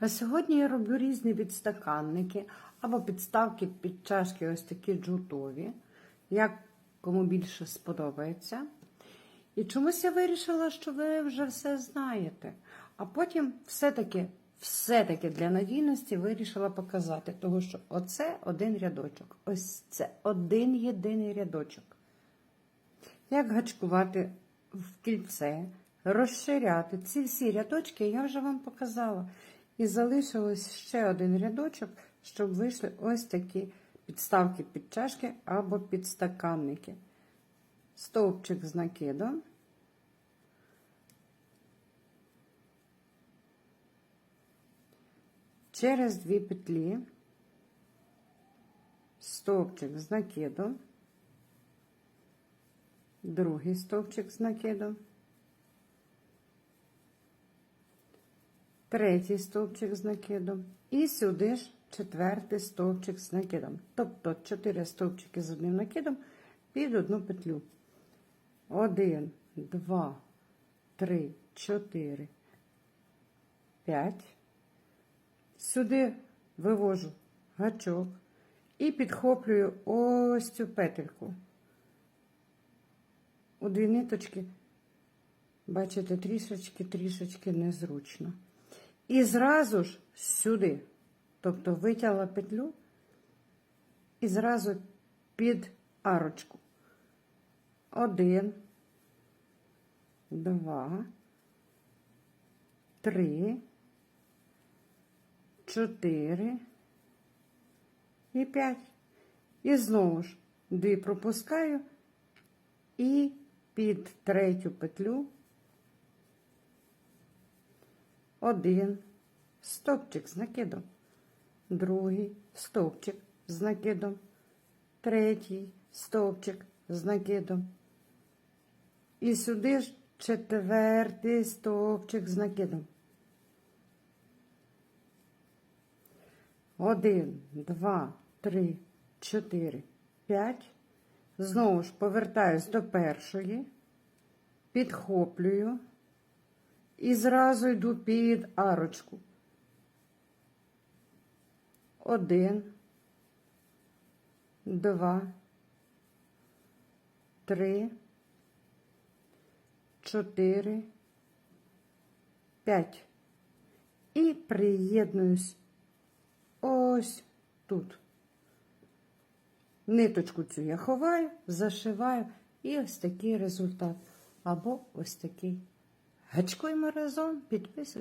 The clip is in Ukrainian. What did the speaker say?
А сьогодні я роблю різні підстаканники або підставки під чашки ось такі джутові, як кому більше сподобається. І чомусь я вирішила, що ви вже все знаєте. А потім все-таки, все-таки для надійності вирішила показати, тому що оце один рядочок. Ось це один єдиний рядочок. Як гачкувати в кільце, розширяти ці всі рядочки я вже вам показала. І залишилось ще один рядочок, щоб вийшли ось такі підставки під чашки або підстаканники. Стовпчик з накидом. Через дві петлі. Стовпчик з накидом. Другий стовпчик з накидом. Третій стовпчик з накидом. І сюди ж четвертий стовпчик з накидом. Тобто 4 стовпчики з одним накидом під одну петлю. Один, два, три, чотири, п'ять. Сюди вивожу гачок і підхоплюю ось цю петельку. У дві ниточки, бачите, трішечки-трішечки незручно. І зразу ж сюди, тобто витягла петлю і зразу під арочку. Один, два, три, чотири і п'ять. І знову ж дві пропускаю і під третю петлю один. Стовпчик з накидом, другий. Стовпчик з накидом, третій. Стовпчик з накидом. І сюди ж четвертий стовпчик з накидом. Один, два, три, чотири, п'ять. Знову ж повертаюсь до першої, підхоплюю і зразу йду під арочку. Один, два, три, чотири, п'ять. І приєднуюсь ось тут. Ниточку цю я ховаю, зашиваю і ось такий результат. Або ось такий. Гачкуємо разом, підписуйтесь.